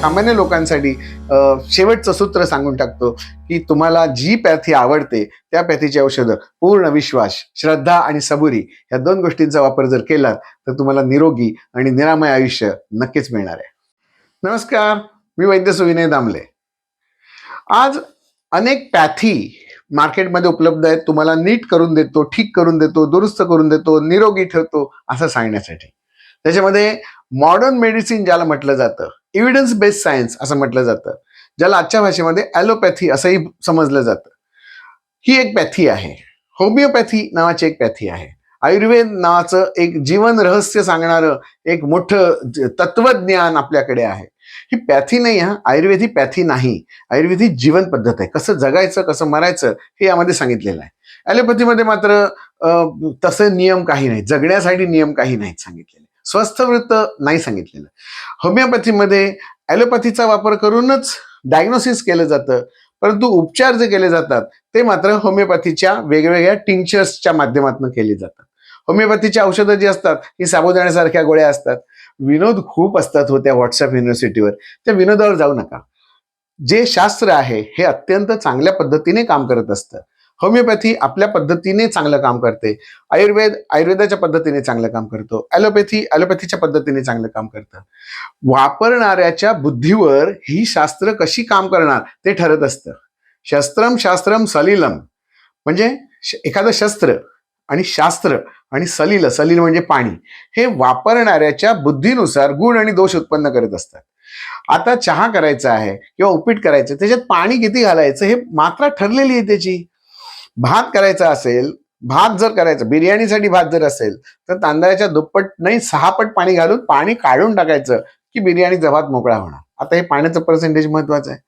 सामान्य लोकांसाठी शेवटचं सूत्र सांगून टाकतो की तुम्हाला जी पॅथी आवडते त्या पॅथीची औषधं. पूर्ण विश्वास श्रद्धा आणि सबुरी या दोन गोष्टींचा वापर जर केलात तर तुम्हाला निरोगी आणि निरामय आयुष्य नक्कीच मिळणार आहे. नमस्कार मी वैद्य सुविनय दामले. आज अनेक पॅथी मार्केटमध्ये उपलब्ध आहेत. तुम्हाला नीट करून देतो ठीक करून देतो दुरुस्त करून देतो निरोगी ठेवतो असं सांगण्यासाठी. त्याच्यामध्ये मॉडर्न मेडिसिन ज्याला म्हटलं जातं इव्हिडन्स बेस्ड सायन्स असं म्हटलं जातं ज्याला आजच्या भाषेमध्ये ॲलोपॅथी असंही समजलं जातं. ही एक पॅथी आहे. होमिओपॅथी नावाची एक पॅथी आहे. आयुर्वेद नावाचं एक जीवन रहस्य सांगणारं एक मोठं तत्वज्ञान आपल्याकडे आहे. ही पॅथी नाही हा आयुर्वेद ही पॅथी नाही. आयुर्वेद ही जीवन पद्धत आहे. कसं जगायचं कसं मरायचं हे यामध्ये सांगितलेलं आहे. ॲलोपॅथीमध्ये मात्र तसे नियम काही नाही जगण्यासाठी नियम काही नाहीत सांगितलेले. स्वस्थ वृत्त नाही सांगितलेलं. होमिओपॅथीमध्ये ॲलोपॅथीचा वापर करूनच डायग्नोसिस केलं जातं परंतु उपचार जे केले जातात ते मात्र होमिओपॅथीच्या वेगवेगळ्या टिंक्चर्सच्या माध्यमातून केले जातात. होमिओपॅथीची औषधं जी असतात ही साबुदाण्यासारख्या गोळ्या असतात. विनोद खूप असतात हो त्या व्हॉट्सअप युनिव्हर्सिटीवर. त्या विनोदावर जाऊ नका. जे शास्त्र आहे हे अत्यंत चांगल्या पद्धतीने काम करत असतं. होमिओपॅथी आपल्या पद्धतीने चांगलं काम करते. आयुर्वेद आयुर्वेदाच्या पद्धतीने चांगलं काम करतो. ॲलोपॅथी ॲलोपॅथीच्या पद्धतीने चांगलं काम करतं. वापरणाऱ्याच्या बुद्धीवर ही शास्त्र कशी काम करणार ते ठरत असतं. शस्त्रम शास्त्रम सलिलम. म्हणजे एखादं शस्त्र आणि शास्त्र आणि सलिल सलिल म्हणजे पाणी. हे वापरणाऱ्याच्या बुद्धीनुसार गुण आणि दोष उत्पन्न करत असतात. आता चहा करायचा आहे किंवा उपीट करायचं त्याच्यात पाणी किती घालायचं हे मात्रा ठरलेली आहे त्याची. भात करायचा असेल भात जर करायचं बिर्याणीसाठी भात जर असेल तर तांदळाच्या दुप्पट नाही सहा पट पाणी घालून पाणी काढून टाकायचं की बिर्याणीचा भात मोकळा होणार. आता हे पाण्याचं पर्सेंटेज महत्वाचं आहे.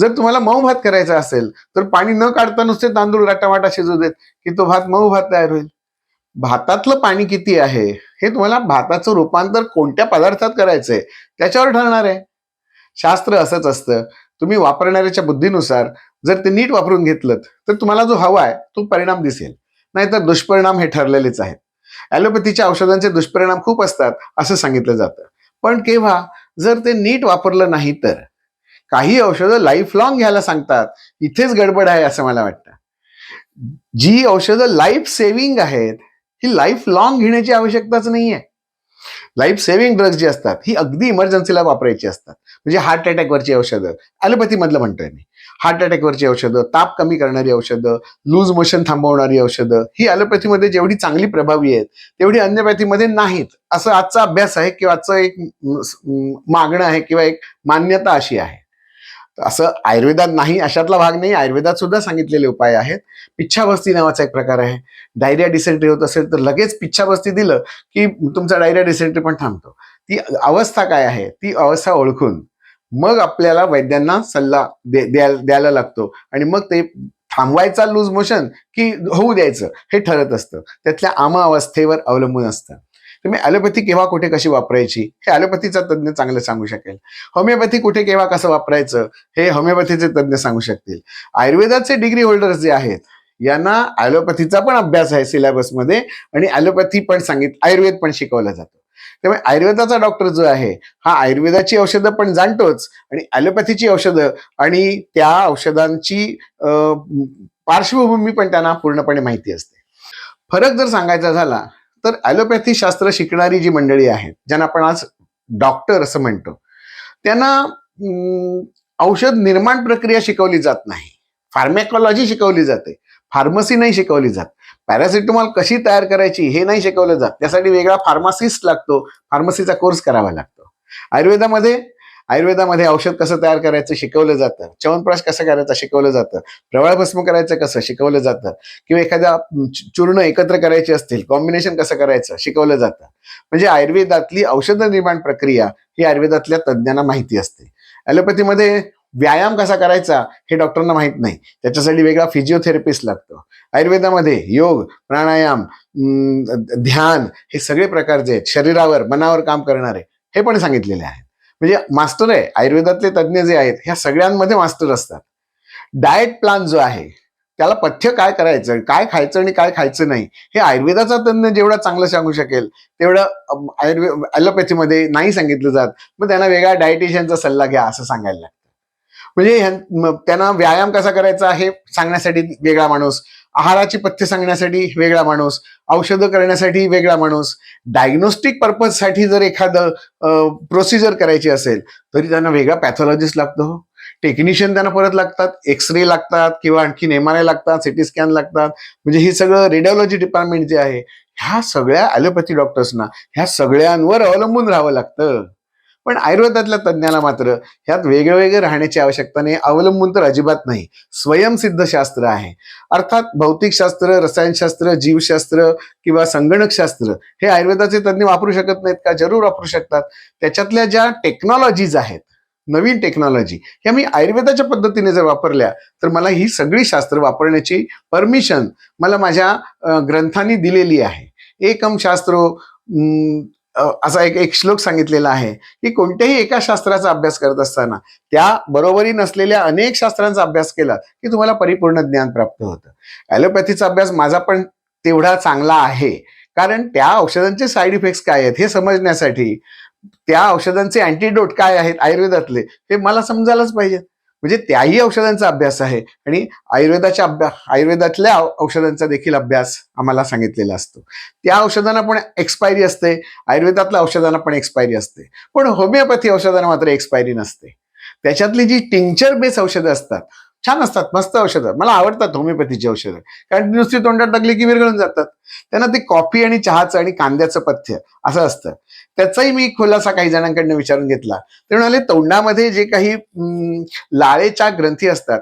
जर तुम्हाला मऊ भात करायचा असेल तर पाणी न काढता नुसते तांदूळ गाटावाटा शिजू देत की तो भात मऊ भात तयार होईल. भातातलं पाणी किती आहे हे तुम्हाला भाताचं रूपांतर कोणत्या पदार्थात करायचंय त्याच्यावर ठरणार आहे. शास्त्र असंच असतं. तुम्ही वापरणाऱ्याच्या बुद्धीनुसार जर ते नीट वापरून घेतलं तर तुम्हाला जो हवा आहे तो परिणाम दिसेल. नाहीतर दुष्परिणाम हे ठरलेलेच आहेत. ॲलोपॅथीच्या औषधांचे दुष्परिणाम खूप असतात असं सांगितलं जातं. पण केव्हा जर ते नीट वापरलं नाही तर? काही औषधं लाईफ लॉंग घ्यायला सांगतात इथेच गडबड आहे असं मला वाटतं. जी औषधं लाईफ सेव्हिंग आहेत ही लाईफ लॉंग घेण्याची आवश्यकताच नाही आहे लाईफ सेव्हिंग ड्रग्ज जी असतात ही अगदी इमर्जन्सीला वापरायची असतात. म्हणजे हार्ट अटॅकवरची औषधं. ॲलोपॅथीमधलं म्हणतोय मी. हार्ट अटॅकवरची औषधं ताप कमी करणारी औषधं लूज मोशन थांबवणारी औषधं ही ॲलोपॅथीमध्ये जेवढी चांगली प्रभावी आहेत तेवढी अन्यपॅथीमध्ये नाहीत. असं आजचा अभ्यास आहे किंवा आजचं एक मागणं आहे किंवा एक मान्यता अशी आहे. असं आयुर्वेदात नाही अशातला भाग नाही आयुर्वेदात सुद्धा सांगितलेले उपाय आहेत. पिच्छाबस्ती नावाचा एक प्रकार आहे. डायरिया डिसेंट्री होत असेल तर लगेच पिच्छाबस्ती दिलं की तुमचा डायरिया डिसेंट्री पण थांबतो. ती अवस्था काय आहे? ती अवस्था ओळखून मग आपल्याला वैद्यांना सल्ला दे- द्यायला द्यायला लागतो. आणि मग ते थांबवायचा लूज मोशन की होऊ द्यायचं हे ठरत असतं. त्यातल्या आमा अवस्थेवर अवलंबून असतं. तुम्ही ॲलोपॅथी केव्हा कुठे कशी वापरायची? हे ॲलोपॅथीचा तज्ज्ञ चांगलं सांगू शकेल. होमिओपॅथी कुठे केव्हा कसं वापरायचं? हे होमिओपॅथीचे तज्ज्ञ सांगू शकतील. आयुर्वेदाचे डिग्री होल्डर्स जे आहेत यांना ॲलोपॅथीचा पण अभ्यास आहे सिलेबसमध्ये आणि ॲलोपॅथी पण सांगित आयुर्वेद पण शिकवलं जातं. त्यामुळे आयुर्वेदाचा डॉक्टर जो आहे हा आयुर्वेदाची औषधं पण जाणतोच आणि ॲलोपॅथीची औषधं आणि त्या औषधांची पार्श्वभूमी पण त्यांना पूर्णपणे माहिती असते. फरक जर सांगायचा झाला तर ॲलोपॅथी शास्त्र शिकणारी जी मंडळी आहेत ज्यांना आपण आज डॉक्टर असं म्हणतो त्यांना औषध निर्माण प्रक्रिया शिकवली जात नाही. फार्मॅकॉलॉजी शिकवली जाते. फार्मसी नाही शिकवली जात. पॅरासिटामॉल कशी तयार करायची हे नाही शिकवलं जात. त्यासाठी वेगळा फार्मासिस्ट लागतो. फार्मसीचा कोर्स करावा लागतो. आयुर्वेदामध्ये आयुर्वेदामध्ये औषध कसं तयार करायचं शिकवलं जातं. च्यवनप्राश कसं करायचं शिकवलं जातं. प्रवाळ भस्म करायचं कसं शिकवलं जातं. किंवा एखाद्या चूर्ण एकत्र करायची असतील कॉम्बिनेशन कसं करायचं शिकवलं जातं. म्हणजे आयुर्वेदातली औषध निर्माण प्रक्रिया ही आयुर्वेदातल्या तज्ज्ञांना माहिती असते. ॲलोपॅथीमध्ये व्यायाम कसा करायचा हे डॉक्टरांना माहीत नाही. त्याच्यासाठी वेगळा फिजिओथेरपिस्ट लागतो. आयुर्वेदामध्ये योग प्राणायाम ध्यान हे सगळे प्रकार जे आहेत. शरीरावर मनावर काम करणारे हे पण सांगितलेले आहेत. म्हणजे मास्टर आहे आयुर्वेदातले तज्ज्ञ जे आहेत ह्या सगळ्यांमध्ये मास्टर असतात. डाएट प्लान जो आहे त्याला पथ्य काय करायचं काय खायचं आणि काय खायचं नाही हे आयुर्वेदाचा तज्ञ जेवढा चांगलं सांगू शकेल तेवढं आयुर्वेद ॲलोपॅथीमध्ये नाही सांगितलं जात. मग त्यांना वेगळा डायटिशियनचा सल्ला घ्या असं सांगायला लागतं म्हणजे त्यांना व्यायाम कसा करायचा हे सांगण्यासाठी वेगळा माणूस आहाराची पथ्य सांगण्यासाठी वेगळा माणूस औषधं करण्यासाठी वेगळा माणूस डायग्नोस्टिक पर्पजसाठी जर एखादं प्रोसिजर करायची असेल तरी त्यांना वेगळा पॅथॉलॉजिस्ट लागतो हो. टेक्निशियन त्यांना परत लागतात एक्सरे लागतात किंवा आणखी एम आर आय लागतात सिटी स्कॅन लागतात. म्हणजे हे सगळं रेडिओलॉजी डिपार्टमेंट जे आहे ह्या सगळ्या ॲलोपॅथी डॉक्टर्सना ह्या सगळ्यांवर अवलंबून राहावं लागतं. पण आयुर्वेदातल्या तज्ज्ञाला मात्र ह्यात वेगळेवेगळे राहण्याची आवश्यकता नाही अवलंबून तर अजिबात नाही. स्वयंसिद्ध शास्त्र आहे. अर्थात भौतिकशास्त्र रसायनशास्त्र जीवशास्त्र किंवा संगणकशास्त्र हे आयुर्वेदाचे तज्ज्ञ वापरू शकत नाहीत का? जरूर वापरू शकतात. त्याच्यातल्या ज्या टेक्नॉलॉजीज आहेत नवीन टेक्नॉलॉजी ह्या मी आयुर्वेदाच्या पद्धतीने जर वापरल्या तर मला ही सगळी शास्त्र वापरण्याची परमिशन मला माझ्या ग्रंथांनी दिलेली आहे. एकम शास्त्रो असा एक एक श्लोक सांगितलेला आहे की कोणत्याही एका शास्त्राचा अभ्यास करत असताना त्या बरोबरी नसलेल्या अनेक शास्त्रांचा अभ्यास केला की तुम्हाला परिपूर्ण ज्ञान प्राप्त होतं. ॲलोपॅथीचा अभ्यास माझा पण तेवढा चांगला आहे. कारण त्या औषधांचे साईड इफेक्ट्स काय आहेत हे समजण्यासाठी त्या औषधांचे अँटीडोट काय आहेत आयुर्वेदातले हे मला समजायलाच पाहिजे. म्हणजे त्याही औषधांचा अभ्यास आहे. आणि आयुर्वेदाच्या अभ्यास आयुर्वेदातल्या औषधांचा देखील अभ्यास आम्हाला सांगितलेला असतो. त्या औषधांना पण एक्सपायरी असते. आयुर्वेदातल्या औषधांना पण एक्सपायरी असते. पण होमिओपॅथी औषधांना मात्र एक्सपायरी नसते. त्याच्यातली जी टिंक्चर बेस औषधं असतात छान असतात मस्त औषधं. मला आवडतात होमिओपॅथीची औषधं. कारण नुसती तोंडात टाकली की विरघळून जातात. त्यांना ते कॉफी आणि चहाचं आणि कांद्याचं पथ्य असं असतं. त्याचाही मी खुलासा काही जणांकडनं विचारून घेतला. ते म्हणाले तोंडामध्ये जे काही लाळेच्या ग्रंथी असतात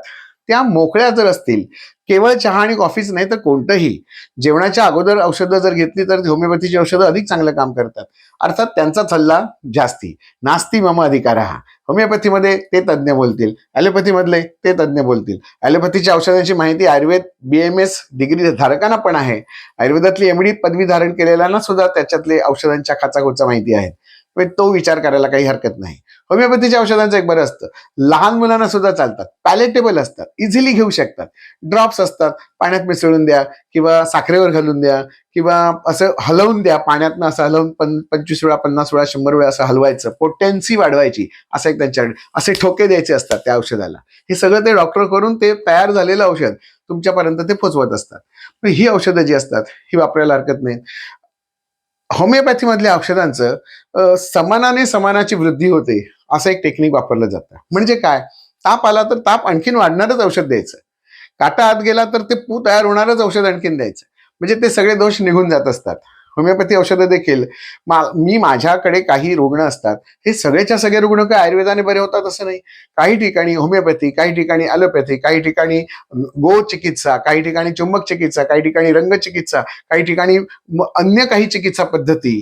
त्या मोकळ्या जर असतील केवळ चहा आणि कॉफीच नाही तर कोणतंही. जेवणाच्या अगोदर औषधं जर घेतली तर होमिओपॅथीची औषधं अधिक चांगलं काम करतात. अर्थात त्यांचा सल्ला जास्ती. नास्ती मम अधिकार. हा होमिओपॅथीमध्ये ते तज्ज्ञ बोलतील. ॲलोपॅथीमधले ते तज्ज्ञ बोलतील. ॲलोपॅथीच्या औषधांची माहिती Ayurveda B M S degree धारकांना पण आहे. आयुर्वेदातली एमडी पदवी धारण केलेल्यांना सुद्धा त्याच्यातले औषधांच्या खाचाखोचा माहिती आहे. म्हणजे तो विचार करायला काही हरकत नाही. होमिओपॅथीच्या औषधांचं एक बरं असतं. लहान मुलांना सुद्धा चालतात. पॅलेटेबल असतात. इझिली घेऊ शकतात. ड्रॉप्स असतात. पाण्यात मिसळून द्या किंवा साखरेवर घालून द्या किंवा असं हलवून द्या. पाण्यातनं असं हलवून पं पंचवीस वेळा पन्नास वेळा शंभर वेळा असं हलवायचं. पोटेन्सी वाढवायची. असं एक त्यांच्याकडे असे ठोके द्यायचे असतात त्या औषधाला. हे सगळं ते डॉक्टर करून ते तयार झालेलं औषध तुमच्यापर्यंत ते पोचवत असतात. पण ही औषधं जी असतात ही वापरायला हरकत नाही. होमिओपॅथीमधल्या औषधांचं समानाने समानाची वृद्धी होते असं एक टेक्निक वापरलं जातं. म्हणजे काय? ताप आला तर ताप आणखीन वाढणारच औषध द्यायचं. काटा आत गेला तर ते पू तयार होणारच औषध आणखीन द्यायचं. म्हणजे ते सगळे दोष निघून जात असतात. होमिओपॅथी औषधं देखील. मा- मी माझ्याकडे काही रुग्ण असतात हे सगळेच्या सगळे रुग्ण काय आयुर्वेदाने बरे होतात असं नाही. काही ठिकाणी होमिओपॅथी काही ठिकाणी ॲलोपॅथी काही ठिकाणी गो चिकित्सा काही ठिकाणी चुंबक चिकित्सा काही ठिकाणी रंगचिकित्सा काही ठिकाणी अन्य काही चिकित्सा पद्धती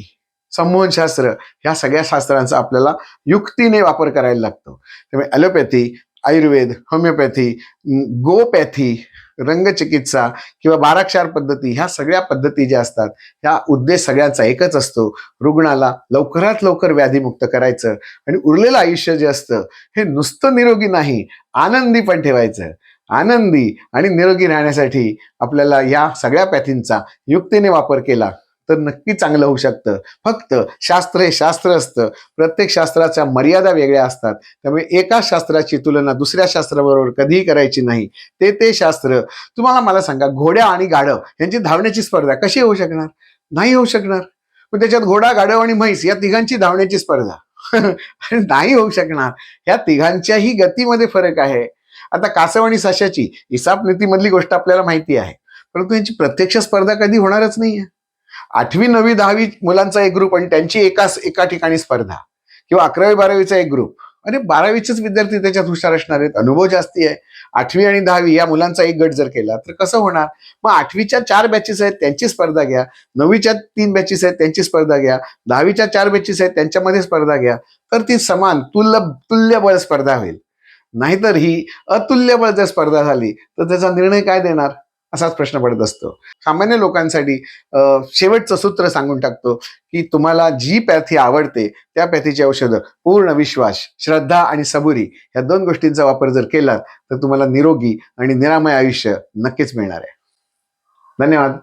संमोहनशास्त्र ह्या सगळ्या शास्त्रांचा आपल्याला युक्तीने वापर करायला लागतो. त्यामुळे ॲलोपॅथी आयुर्वेद होमिओपॅथी गोपॅथी रंगचिकित्सा किंवा बाराक्षार पद्धती ह्या सगळ्या पद्धती ज्या असतात ह्या उद्देश सगळ्यांचा एकच असतो. रुग्णाला लवकरात लवकर व्याधीमुक्त करायचं आणि उरलेलं आयुष्य जे असतं हे नुसतं निरोगी नाही आनंदी पण ठेवायचं. आनंदी आणि निरोगी राहण्यासाठी आपल्याला या सगळ्या पॅथींचा युक्तीने वापर केला. तर नक्की चांगलं होऊ शकतं. फक्त शास्त्र हे शास्त्र असतं. प्रत्येक शास्त्राच्या मर्यादा वेगळ्या असतात. त्यामुळे एका शास्त्राची तुलना दुसऱ्या शास्त्राबरोबर कधीही करायची नाही. ते ते शास्त्र. तुम्हाला मला सांगा घोड्या आणि गाढव यांची धावण्याची स्पर्धा कशी होऊ शकणार? नाही होऊ शकणार. पण त्याच्यात घोडा गाढव आणि म्हैस या तिघांची धावण्याची स्पर्धा. नाही होऊ शकणार. या तिघांच्याही गतीमध्ये फरक आहे. आता कासव आणि सशाची हिसाब नीतीमधली गोष्ट आपल्याला माहिती आहे. परंतु यांची प्रत्यक्ष स्पर्धा कधी होणारच नाहीये. आठवी नववी दहावी मुलांचा एक ग्रुप आणि त्यांची एकाच एका ठिकाणी स्पर्धा किंवा अकरावी बारावीचा एक ग्रुप अरे बारावीचेच विद्यार्थी त्याच्यात हुशार असणार आहेत. अनुभव जास्ती आहे. आठवी आणि दहावी या मुलांचा एक गट जर केला तर कसं होणार? मग आठवीच्या चार बॅचेस आहेत त्यांची स्पर्धा घ्या. नववीच्या तीन बॅचेस आहेत त्यांची स्पर्धा घ्या. दहावीच्या चार बॅचेस आहेत त्यांच्यामध्ये स्पर्धा घ्या. तर ती समान तुल्य तुल्यबळ स्पर्धा होईल. नाहीतर ही अतुल्यबळ जर स्पर्धा झाली तर त्याचा निर्णय काय देणार? असाच प्रश्न पडत असतो. सामान्य लोकांसाठी शेवटचं सूत्र सांगून टाकतो की तुम्हाला जी पॅथी आवडते त्या पॅथीची औषधं पूर्ण विश्वास श्रद्धा आणि सबुरी या दोन गोष्टींचा वापर जर केला तर तुम्हाला निरोगी आणि निरामय आयुष्य नक्कीच मिळणार आहे. धन्यवाद.